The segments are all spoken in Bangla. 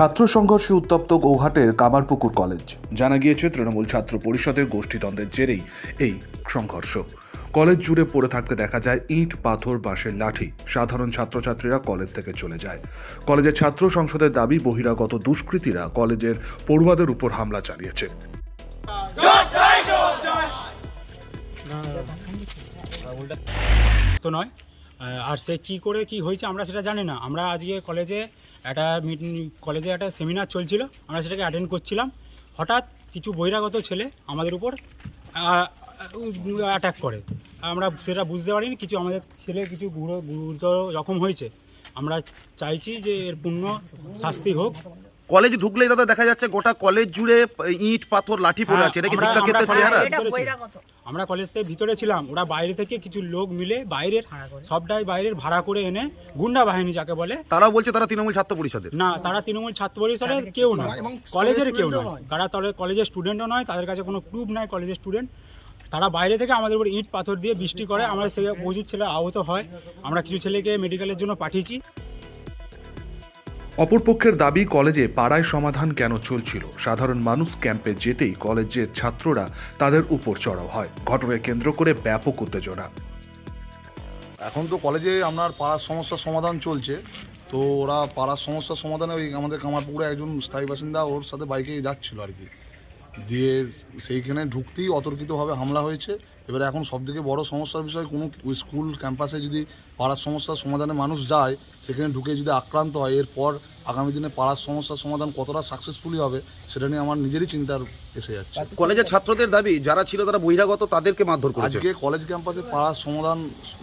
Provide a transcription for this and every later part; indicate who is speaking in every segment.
Speaker 1: ছাত্র সংঘর্ষে উত্তপ্ত গৌহাটের কামারপুকুর কলেজ। জানা গিয়েছে, তৃণমূল ছাত্র পরিষদের গোষ্ঠীদ্বন্দ্বের জেরেই এই সংঘর্ষ। কলেজ জুড়ে পড়ে থাকতে দেখা যায়, ইট, পাথর, বাঁশের লাঠি। সাধারণ ছাত্রছাত্রীরা কলেজ থেকে চলে যায়। কলেজের ছাত্র সংসদের দাবি, বহিরাগত দুষ্কৃতীরা কলেজের পড়ুয়াদের উপর হামলা চালিয়েছে।
Speaker 2: তো নয়। আর সে কি করে, কি হয়েছে আমরা সেটা জানি না। আমরা আজকে কলেজে একটা মিটিং কলেজে একটা সেমিনার চলছিল আমরা সেটাকে অ্যাটেন্ড করছিলাম। হঠাৎ কিছু বহিরাগত ছেলে আমাদের উপর অ্যাটাক করে। আমরা সেটা বুঝতে পারিনি কিছু আমাদের ছেলে কিছু গুরু- গুরুতর জখম হয়েছে। আমরা চাইছি যে এর পূর্ণ শাস্তি হোক।
Speaker 3: কলেজ ঢুকলেই দাদা দেখা যাচ্ছে গোটা কলেজ জুড়ে ইট পাথর লাঠি পড়ে আছে এটা কি
Speaker 2: হ্যাঁ, আমরা
Speaker 3: চেহারা।
Speaker 2: আমরা কলেজের ভিতরে ছিলাম ওরা বাইরে থেকে কিছু লোক মিলে বাইরের সবটাই বাইরের ভাড়া করে এনে গুন্ডা বাহিনী যাকে বলে
Speaker 3: তারা বলছে তারা তৃণমূল ছাত্র পরিষদের।
Speaker 2: না তারা তৃণমূল ছাত্র পরিষদের কেউ নয় কলেজের কেউ নয়। তারা তবে কলেজের স্টুডেন্টও নয় তাদের কাছে কোনো প্রুফ নাই কলেজের স্টুডেন্ট তারা বাইরে থেকে আমাদের উপর ইট পাথর দিয়ে বৃষ্টি করে আমরা সে প্রচুর ছেলে আহত হয়। আমরা কিছু ছেলেকে মেডিকেলের জন্য পাঠিয়েছি।
Speaker 1: অপরপক্ষের দাবি, কলেজে পাড়ায় সমাধান কেন চলছিল? সাধারণ মানুষ ক্যাম্পে যেতেই কলেজের ছাত্ররা তাদের উপর চড়াও হয়। ঘটনাকে কেন্দ্র করে ব্যাপক উত্তেজনা।
Speaker 4: এখন তো কলেজে আপনার পাড়ার সমস্যার সমাধান চলছে। তো ওরা পাড়ার সমস্যার সমাধানে ওই আমাদের কামারপুকুরে একজন স্থায়ী বাসিন্দা ওর সাথে বাইকে যাচ্ছিল আর কি। দিয়ে সেইখানে ঢুকতেই অতর্কিতভাবে হামলা হয়েছে। এবারে এখন সবথেকে বড় সমস্যার বিষয় কোনো স্কুল ক্যাম্পাসে যদি পাড়ার সমস্যার সমাধানে মানুষ যায় সেখানে ঢুকে যদি আক্রান্ত হয় এরপর আগামী দিনে পাড়ার সমস্যার সমাধান কতটা সাকসেসফুলি হবে সেটা নিয়ে আমার নিজেরই চিন্তার এসে যাচ্ছে।
Speaker 3: কলেজের ছাত্রদের দাবি যারা ছিল তারা বহিরাগত তাদেরকে মারধর করেছে।
Speaker 4: আজকে কলেজ ক্যাম্পাসে পাড়ার সমাধান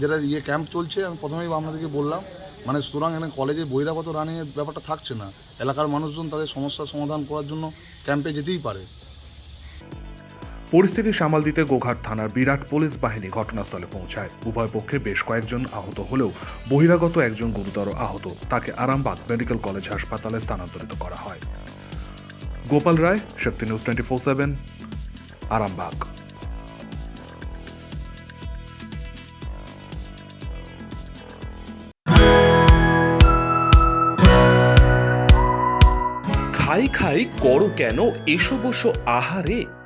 Speaker 4: যেটা ইয়ে ক্যাম্প চলছে আমি প্রথমেই আপনাদেরকে বললাম মানে সুতরাং এখানে কলেজে বহিরাগত রানিংয়ের ব্যাপারটা থাকছে না। এলাকার মানুষজন তাদের সমস্যার সমাধান করার জন্য ক্যাম্পে যেতেই পারে।
Speaker 1: পরিস্থিতি সামাল দিতে গোঘাট থানার বিরাট পুলিশ বাহিনী ঘটনাস্থলে পৌঁছায়। উভয় পক্ষে বেশ কয়েকজন আহত হলেও বহিরাগত একজন গুরুতর আহত। তাকে আরামবাগ মেডিকেল কলেজ হাসপাতালে স্থানান্তরিত করা হয়। Gopal Roy, Shakti news twenty four seven, Arambagh.
Speaker 5: খাই খাই করো কেন? এসো বসো আহারে।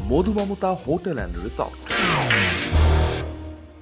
Speaker 5: Madhu Mamata hotel and resort